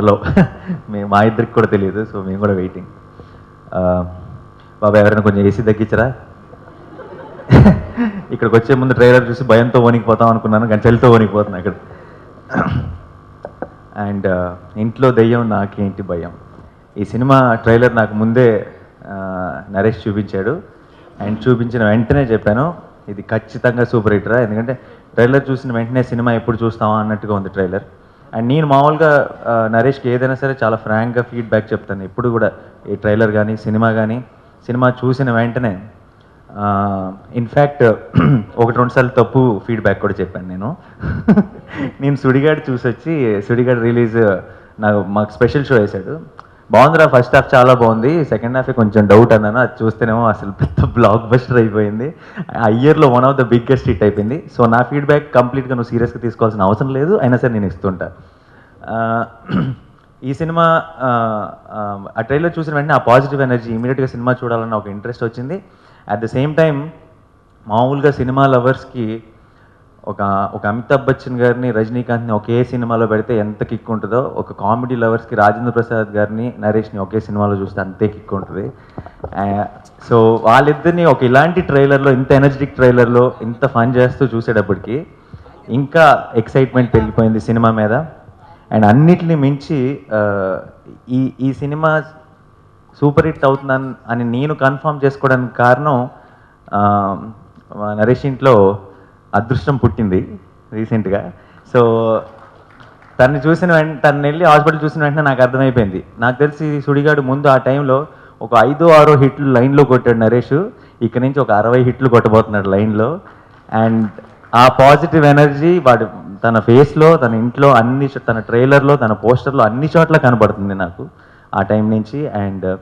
Hello. మేము మా ఇద్దరికి కూడా తెలియదు సో మేము కూడా వెయిటింగ్ బాబా ఎవరైనా కొంచెం ఏసీ తగ్గించరా? ఇక్కడికి వచ్చే ముందు ట్రైలర్ చూసి భయంతో వణికిపోతాం అనుకున్నాను కానీ చలితో వణికిపోతున్నా ఇక్కడ. అండ్ ఇంట్లో దెయ్యం నాకేంటి భయం? ఈ సినిమా ట్రైలర్ నాకు ముందే నరేష్ చూపించాడు. అండ్ చూపించిన వెంటనే చెప్పాను ఇది ఖచ్చితంగా సూపర్ హిట్ రా. ఎందుకంటే ట్రైలర్ చూసిన వెంటనే సినిమా ఎప్పుడు చూస్తామా అన్నట్టుగా ఉంది ట్రైలర్ అండ్ నేను మామూలుగా నరేష్కి ఏదైనా సరే చాలా ఫ్రాంక్గా ఫీడ్బ్యాక్ చెప్తాను. ఎప్పుడు కూడా ఈ ట్రైలర్ కానీ సినిమా కానీ సినిమా చూసిన వెంటనే ఇన్ఫ్యాక్ట్ ఒకటి రెండు సార్లు తప్పు ఫీడ్బ్యాక్ కూడా చెప్పాను నేను. నేను సుడిగాడు చూసొచ్చి సుడిగాడు రిలీజ్ నాకు మాకు స్పెషల్ షో వేశాడు బాగుందిరా ఫస్ట్ హాఫ్ చాలా బాగుంది. సెకండ్ హాఫ్ కొంచెం డౌట్ అన్నాను. అది చూస్తేనేమో అసలు పెద్ద బ్లాక్ బస్టర్ అయిపోయింది. ఆ ఇయర్లో one of the biggest hit అయిపోయింది. సో నా ఫీడ్బ్యాక్ కంప్లీట్గా నువ్వు సీరియస్గా తీసుకోవాల్సిన అవసరం లేదు. అయినా సరే నేను ఇస్తుంటా. ఈ సినిమా ఆ ట్రైలర్ చూసిన వెంటనే ఆ పాజిటివ్ ఎనర్జీ ఇమీడియట్గా సినిమా చూడాలన్న ఒక ఇంట్రెస్ట్ వచ్చింది. అట్ ద సేమ్ టైం మామూలుగా సినిమా లవర్స్కి ఒక ఒక అమితాబ్ బచ్చన్ గారిని రజనీకాంత్ని ఒకే సినిమాలో పెడితే ఎంత కిక్ ఉంటుందో ఒక కామెడీ లవర్స్కి రాజేంద్ర ప్రసాద్ గారిని నరేష్ని ఒకే సినిమాలో చూస్తే అంతే కిక్ ఉంటుంది. సో వాళ్ళిద్దరిని ఒక ఇలాంటి ట్రైలర్లో ఇంత ఎనర్జెటిక్ ట్రైలర్లో ఇంత ఫన్ చేస్తూ చూసేటప్పటికి ఇంకా ఎక్సైట్మెంట్ పెరిగిపోయింది సినిమా మీద. అండ్ అన్నిటిని మించి ఈ ఈ సినిమా సూపర్ హిట్ అవుతుందని అని నేను కన్ఫర్మ్ చేసుకోవడానికి కారణం నరేష్ ఇంట్లో అదృష్టం పుట్టింది రీసెంట్గా. సో తన్ని చూసిన వెంట తను వెళ్ళి హాస్పిటల్ చూసిన వెంటనే నాకు అర్థమైపోయింది. నాకు తెలిసి సుడిగాడు ముందు ఆ టైంలో ఒక ఐదో ఆరో హిట్లు లైన్లో కొట్టాడు నరేష్. ఇక్కడ నుంచి ఒక అరవై హిట్లు కొట్టబోతున్నాడు లైన్లో. అండ్ ఆ పాజిటివ్ ఎనర్జీ వాడు తన ఫేస్లో తన ఇంట్లో అన్ని తన ట్రైలర్లో తన పోస్టర్లో అన్ని చోట్ల కనబడుతుంది నాకు ఆ టైం నుంచి. అండ్